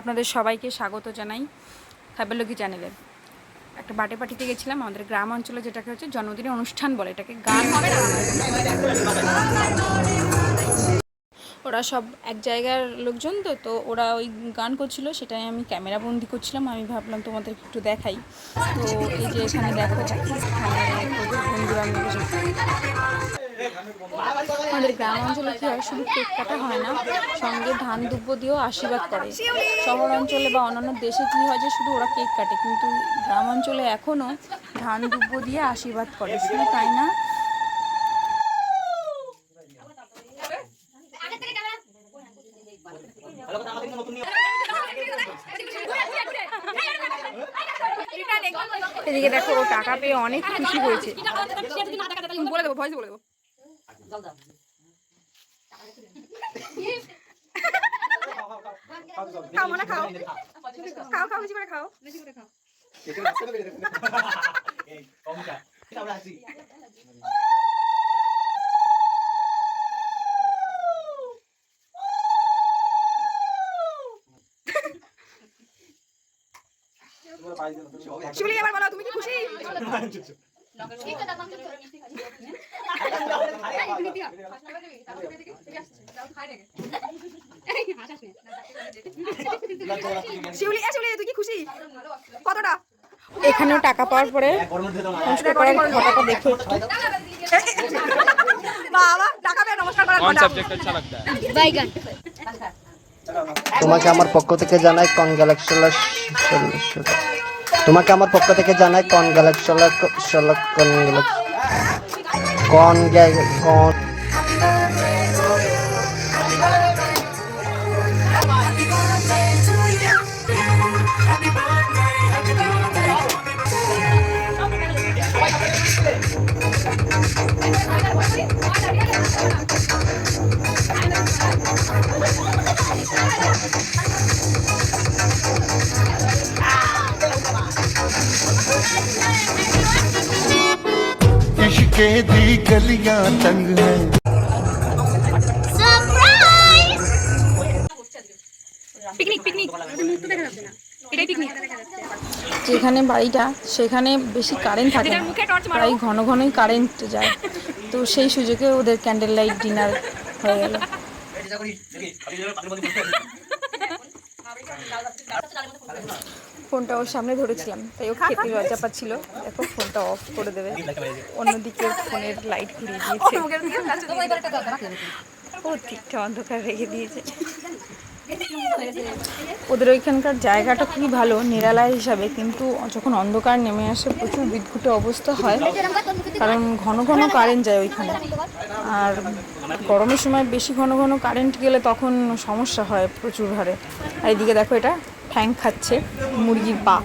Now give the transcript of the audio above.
আপনাদের সবাইকে স্বাগত জানাই খাইবারলকি চ্যানেলে একটা বার্থডে পার্টিতে গেছিলাম, আমাদের গ্রাম অঞ্চলে যেটাকে হচ্ছে জন্মদিনের অনুষ্ঠান বলে, এটাকে গান হবে ওরা সব এক জায়গার লোকজন তো তো ওরা ওই গান করছিল, সেটাই আমি ক্যামেরা বন্দি করছিলাম, আমি ভাবলাম তোমাদের একটু দেখাই। তো এই যে এখানে দেখো এখানে আমাদের গ্রাম অঞ্চলে কী হয়? শুধু কেক কাটা হয় না সঙ্গে ধান দুব্য দিয়েও আশীর্বাদ করে। শহর অঞ্চলে বা অন্যান্য দেশে কী হয় যে শুধু ওরা কেক কাটে কিন্তু গ্রাম অঞ্চলে এখনও ধান দুব্য দিয়ে আশীর্বাদ করে। শুধু তাই না এদিকে দেখো ও টাকা পেয়ে অনেক খুশি হয়েছে। বলে দেবো ভয়েস বলে দেবো। খাও মানে খাও। খাও খাও বেশি করে খাও। শিবলি এবার বলো তুমি কি খুশি? এখানেও টাকা পাওয়ার পরে নমস্কার দেখে টাকা তোমাকে আমার পক্ষ থেকে জানাই কংগ্রেচুলেশন তোমাকে আমার পক্ষ থেকে জানাই কনগ্যালাকশন কন কন इश्के दी गलियां तंग है পিকনিক পিকনিক এটাই পিকনিক যেখানে বাড়িটা সেখানে বেশি কারেন্ট থাকে না প্রায় ঘন ঘনই কারেন্ট যায় তো সেই সুযোগে ওদের ক্যান্ডেল লাইট ডিনার হয়ে গেল ফোনটা ওর সামনে ধরেছিলাম তাই ও খেতে লজ্জা পাচ্ছিল। দেখো ফোনটা অফ করে দেবে। অন্যদিকে ফোনের লাইট ঘুরিয়ে দিয়েছে। ও ঠিকঠাক অন্ধকার রেখে দিয়েছে। ওদের ওইখানকার জায়গাটা খুবই ভালো নিরালায় হিসাবে কিন্তু যখন অন্ধকার নেমে আসে প্রচুর বিদ্যুটে অবস্থা হয়। কারণ ঘন ঘন কারেন্ট যায় ওইখানে। আর গরমের সময় বেশি ঘন ঘন কারেন্ট গেলে তখন সমস্যা হয় প্রচুর হারে। আর এদিকে দেখো এটা ঠ্যাং খাচ্ছে মুরগির পা।